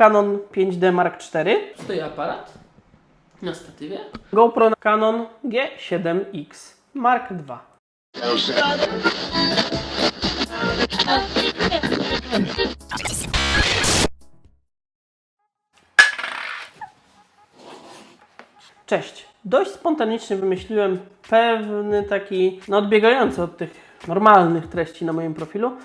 Canon 5D Mark IV. Stoi aparat na statywie. GoPro Canon G7X Mark II. Cześć. Dość spontanicznie wymyśliłem pewny taki, no odbiegający od tych normalnych treści na moim profilu,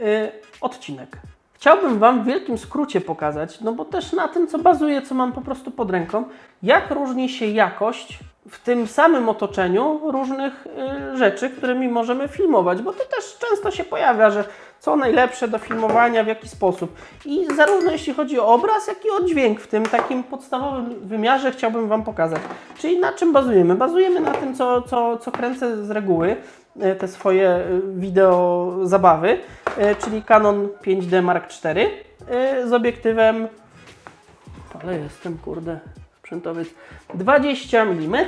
yy, odcinek. Chciałbym Wam w wielkim skrócie pokazać, no bo też na tym, co bazuje, co mam po prostu pod ręką, jak różni się jakość w tym samym otoczeniu różnych y, rzeczy, którymi możemy filmować, bo to też często się pojawia, że co najlepsze do filmowania, w jaki sposób. I zarówno jeśli chodzi o obraz, jak i o dźwięk w tym takim podstawowym wymiarze chciałbym Wam pokazać. Czyli na czym bazujemy? Bazujemy na tym, co, co, co kręcę z reguły, e, te swoje e, wideo zabawy, e, czyli Canon 5D Mark IV z obiektywem, ale jestem kurde sprzętowiec, 20 mm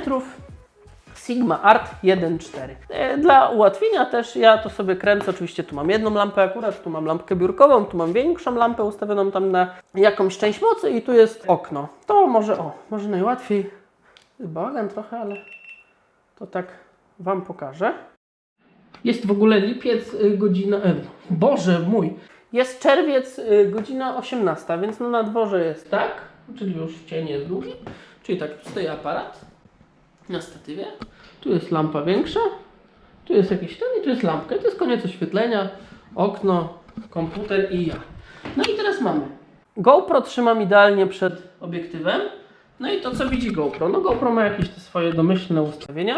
Sigma Art 1.4. E, Dla ułatwienia też ja to sobie kręcę, oczywiście tu mam jedną lampę akurat, tu mam lampkę biurkową, tu mam większą lampę ustawioną tam na jakąś część mocy i tu jest okno. To może, o, może najłatwiej, bałagan trochę, ale to tak Wam pokażę. Jest w ogóle lipiec, y, godzina, e, Boże mój, jest czerwiec, y, godzina 18, więc no na dworze jest tak, czyli już cień jest długi, czyli tak, tu stoi aparat, na statywie. Tu jest lampa większa, tu jest jakiś ten i tu jest lampka. I to jest koniec oświetlenia, okno, komputer i ja. No i teraz mamy. GoPro trzymam idealnie przed obiektywem. No i to co widzi GoPro? No GoPro ma jakieś te swoje domyślne ustawienia.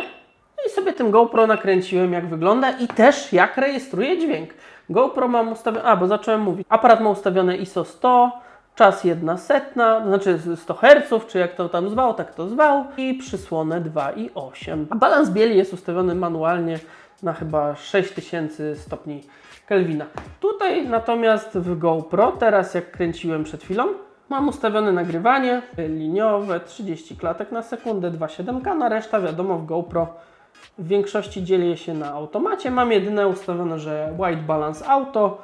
No i sobie tym GoPro nakręciłem jak wygląda i też jak rejestruje dźwięk. GoPro mam ustawione, a bo zacząłem mówić. Aparat ma ustawione ISO 100, czas jedna setna, znaczy 100 Hz, czy jak to tam zwał, tak to zwał i przysłonę 2,8. A balans bieli jest ustawiony manualnie na chyba 6000 stopni Kelvina. Tutaj natomiast w GoPro, teraz jak kręciłem przed chwilą, mam ustawione nagrywanie liniowe 30 klatek na sekundę, 2,7K, na reszta wiadomo w GoPro w większości dzielię się na automacie. Mam jedyne ustawione, że white balance auto,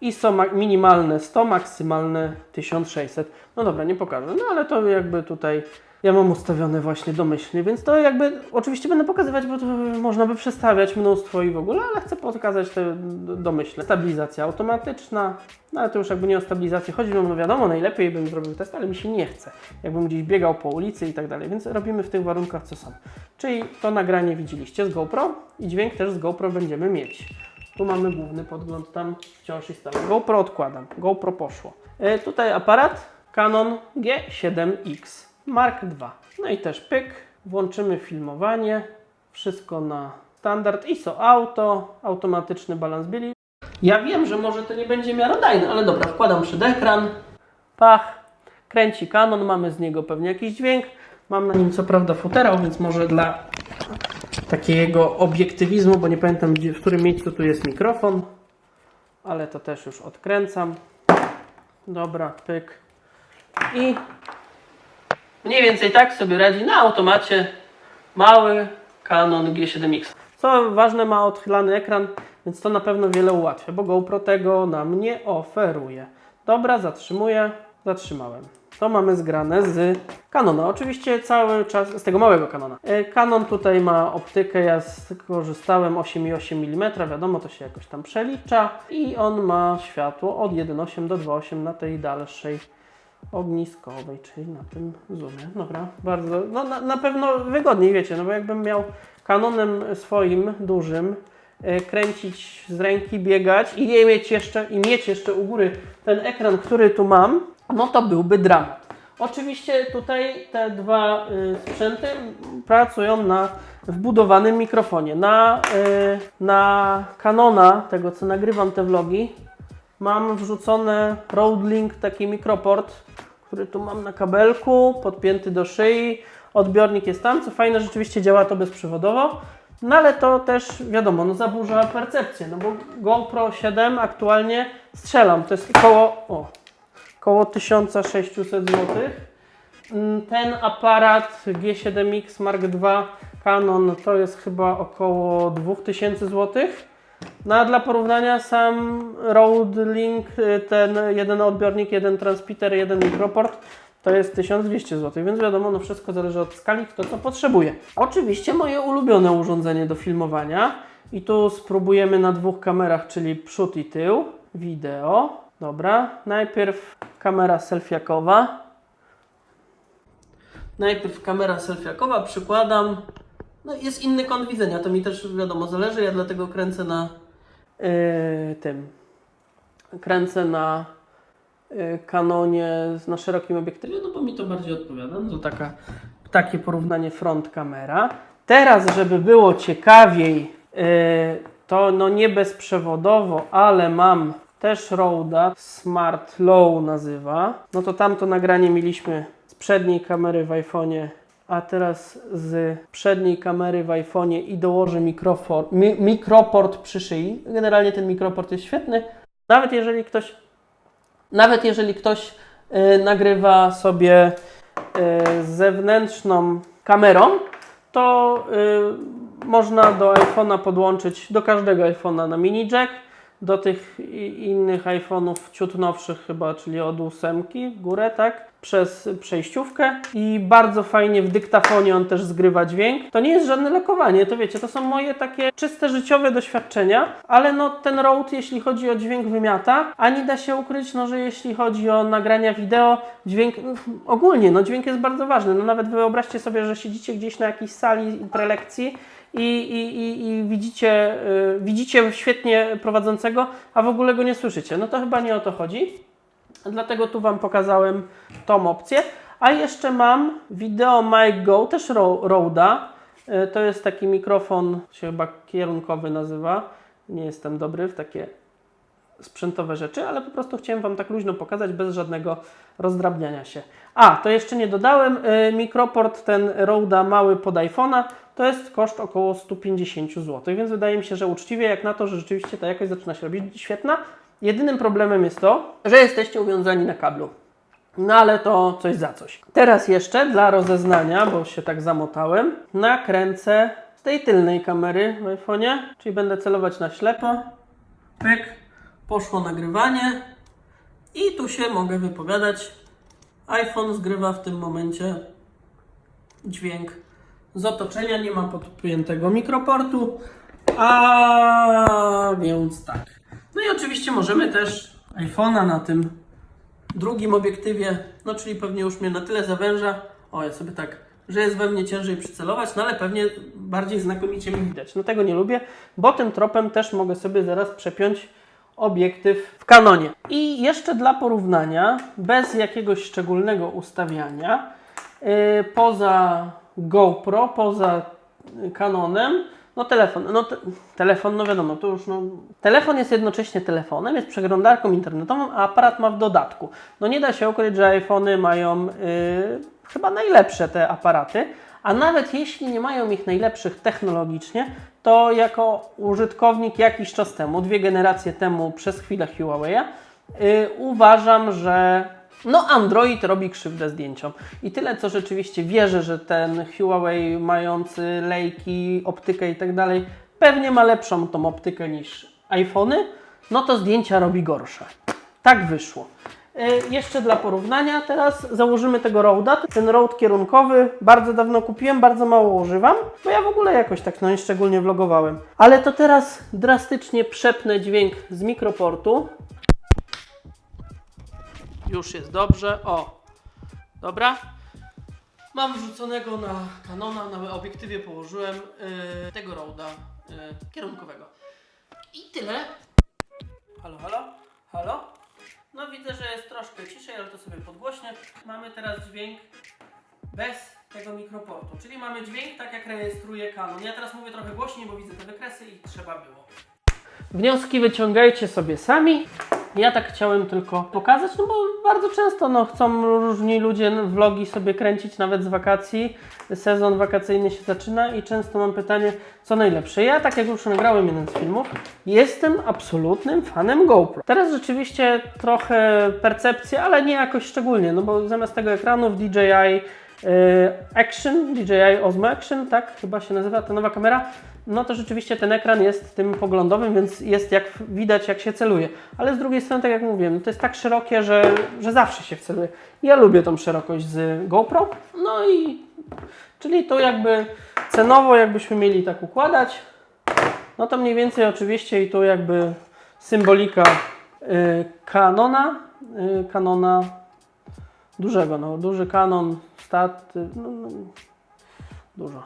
ISO ma- minimalne 100, maksymalne 1600. No dobra, nie pokażę, no ale to jakby tutaj ja mam ustawione właśnie domyślnie, więc to jakby oczywiście będę pokazywać, bo to można by przestawiać mnóstwo i w ogóle, ale chcę pokazać te domyślne. Stabilizacja automatyczna, no ale to już jakby nie o stabilizację chodzi, no wiadomo, najlepiej bym zrobił test, ale mi się nie chce. Jakbym gdzieś biegał po ulicy i tak dalej, więc robimy w tych warunkach co są. Czyli to nagranie widzieliście z GoPro i dźwięk też z GoPro będziemy mieć. Tu mamy główny podgląd, tam wciąż jest tam. GoPro odkładam, GoPro poszło. E, tutaj aparat Canon G7X Mark II. No i też pyk, włączymy filmowanie, wszystko na standard ISO auto, automatyczny balans bieli. Ja wiem, że może to nie będzie miarodajne, ale dobra, wkładam przed ekran, pach, kręci Canon, mamy z niego pewnie jakiś dźwięk. Mam na nim co prawda futerał, więc może dla takiego obiektywizmu, bo nie pamiętam w którym miejscu tu jest mikrofon, ale to też już odkręcam. Dobra, pyk. I mniej więcej tak sobie radzi na automacie mały Canon G7X. Co ważne, ma odchylany ekran, więc to na pewno wiele ułatwia, bo GoPro tego nam nie oferuje. Dobra, zatrzymuję, zatrzymałem. To mamy zgrane z Canona. Oczywiście cały czas z tego małego Canona. E, Canon tutaj ma optykę, ja skorzystałem 8,8 mm, wiadomo, to się jakoś tam przelicza. I on ma światło od 1,8 do 2,8 na tej dalszej ogniskowej, czyli na tym zoomie. Dobra, bardzo, no na, na pewno wygodniej, wiecie, no bo jakbym miał Canonem swoim, dużym, e, kręcić z ręki, biegać i mieć jeszcze, i mieć jeszcze u góry ten ekran, który tu mam, no to byłby dramat. Oczywiście tutaj te dwa y, sprzęty pracują na wbudowanym mikrofonie. Na, y, na Canona, tego co nagrywam te vlogi, mam wrzucone Roadlink, taki mikroport, który tu mam na kabelku, podpięty do szyi. Odbiornik jest tam, co fajne, rzeczywiście działa to bezprzewodowo. No ale to też wiadomo, no zaburza percepcję, no bo GoPro 7 aktualnie strzelam, to jest około, o, około 1600 zł. Mm, Ten aparat G7X Mark II Canon to jest chyba około 2000 zł. No a dla porównania sam Rode Link, y, ten jeden odbiornik, jeden transmitter, jeden mikroport to jest 1200 zł, więc wiadomo, no wszystko zależy od skali, kto co potrzebuje. Oczywiście moje ulubione urządzenie do filmowania i tu spróbujemy na dwóch kamerach, czyli przód i tył, wideo. Dobra, najpierw kamera selfiakowa. Najpierw kamera selfiakowa, przykładam. No jest inny kąt widzenia, to mi też wiadomo zależy, ja dlatego kręcę na yy, tym. Kręcę na yy, Canonie na szerokim obiektywie, no bo mi to bardziej odpowiada. No to taka, takie porównanie front kamera. Teraz, żeby było ciekawiej, yy, to no nie bezprzewodowo, ale mam też Roda Smart Low nazywa. No to tamto nagranie mieliśmy z przedniej kamery w iPhone'ie, a teraz z przedniej kamery w iPhone'ie i dołożę mikrofon, mi, mikroport przy szyi. Generalnie ten mikroport jest świetny. Nawet jeżeli ktoś, nawet jeżeli ktoś y, nagrywa sobie y, zewnętrzną kamerą, to y, można do iPhone'a podłączyć, do każdego iPhone'a na mini jack, do tych innych iPhone'ów ciut nowszych chyba, czyli od ósemki w górę, tak? Przez przejściówkę i bardzo fajnie w dyktafonie on też zgrywa dźwięk. To nie jest żadne lekowanie, to wiecie, to są moje takie czyste życiowe doświadczenia, ale no ten Rode, jeśli chodzi o dźwięk wymiata, a nie da się ukryć, no że jeśli chodzi o nagrania wideo, dźwięk ogólnie, no dźwięk jest bardzo ważny. No nawet wyobraźcie sobie, że siedzicie gdzieś na jakiejś sali prelekcji i, i, i, widzicie, y, widzicie świetnie prowadzącego, a w ogóle go nie słyszycie. No to chyba nie o to chodzi. Dlatego tu Wam pokazałem tą opcję. A jeszcze mam Video Mic Go, też Ro- Roda. Y, To jest taki mikrofon, się chyba kierunkowy nazywa. Nie jestem dobry w takie sprzętowe rzeczy, ale po prostu chciałem Wam tak luźno pokazać, bez żadnego rozdrabniania się. A, to jeszcze nie dodałem, y, mikroport ten Roda mały pod iPhone'a, to jest koszt około 150 zł, więc wydaje mi się, że uczciwie jak na to, że rzeczywiście ta jakość zaczyna się robić świetna. Jedynym problemem jest to, że jesteście uwiązani na kablu. No ale to coś za coś. Teraz jeszcze dla rozeznania, bo się tak zamotałem, nakręcę z tej tylnej kamery w iPhone'ie, czyli będę celować na ślepo. Pyk, poszło nagrywanie i tu się mogę wypowiadać. iPhone zgrywa w tym momencie dźwięk z otoczenia, nie ma podpiętego mikroportu, a więc tak. No i oczywiście możemy też iPhone'a na tym drugim obiektywie, no czyli pewnie już mnie na tyle zawęża, o ja sobie tak, że jest we mnie ciężej przycelować, no ale pewnie bardziej znakomicie mi widać. No tego nie lubię, bo tym tropem też mogę sobie zaraz przepiąć obiektyw w kanonie. I jeszcze dla porównania, bez jakiegoś szczególnego ustawiania, yy, poza GoPro, poza Canonem, no telefon, no te, telefon, no wiadomo, to już no, telefon jest jednocześnie telefonem, jest przeglądarką internetową, a aparat ma w dodatku. No nie da się ukryć, że iPhony mają yy, chyba najlepsze te aparaty, a nawet jeśli nie mają ich najlepszych technologicznie, to jako użytkownik jakiś czas temu, dwie generacje temu przez chwilę Huawei'a, yy, uważam, że no Android robi krzywdę zdjęciom. I tyle, co rzeczywiście wierzę, że ten Huawei mający lejki, optykę i tak dalej, pewnie ma lepszą tą optykę niż iPhony, no to zdjęcia robi gorsze. Tak wyszło. Yy, jeszcze dla porównania, teraz założymy tego Roda. Ten Rode kierunkowy bardzo dawno kupiłem, bardzo mało używam, bo ja w ogóle jakoś tak no szczególnie vlogowałem. Ale to teraz drastycznie przepnę dźwięk z mikroportu. Już jest dobrze. O, dobra. Mam wrzuconego na Canona, na obiektywie położyłem yy, tego Roda yy, kierunkowego. I tyle. Halo, halo, halo. No widzę, że jest troszkę ciszej, ale to sobie podgłośnię. Mamy teraz dźwięk bez tego mikroportu, czyli mamy dźwięk tak jak rejestruje Canon. Ja teraz mówię trochę głośniej, bo widzę te wykresy i trzeba było. Wnioski wyciągajcie sobie sami. Ja tak chciałem tylko pokazać, no bo bardzo często no, chcą różni ludzie vlogi sobie kręcić nawet z wakacji. Sezon wakacyjny się zaczyna i często mam pytanie, co najlepsze. Ja, tak jak już nagrałem jeden z filmów, jestem absolutnym fanem GoPro. Teraz rzeczywiście trochę percepcja, ale nie jakoś szczególnie, no bo zamiast tego ekranu w DJI y, Action, DJI Osmo Action, tak chyba się nazywa ta nowa kamera, no to rzeczywiście ten ekran jest tym poglądowym, więc jest jak widać, jak się celuje. Ale z drugiej strony, tak jak mówiłem, no to jest tak szerokie, że, że zawsze się wceluje. Ja lubię tą szerokość z GoPro. No i czyli to jakby cenowo, jakbyśmy mieli tak układać, no to mniej więcej oczywiście i tu jakby symbolika y, Canona, y, Canona dużego, no duży Canon, stat, y, no, no, dużo.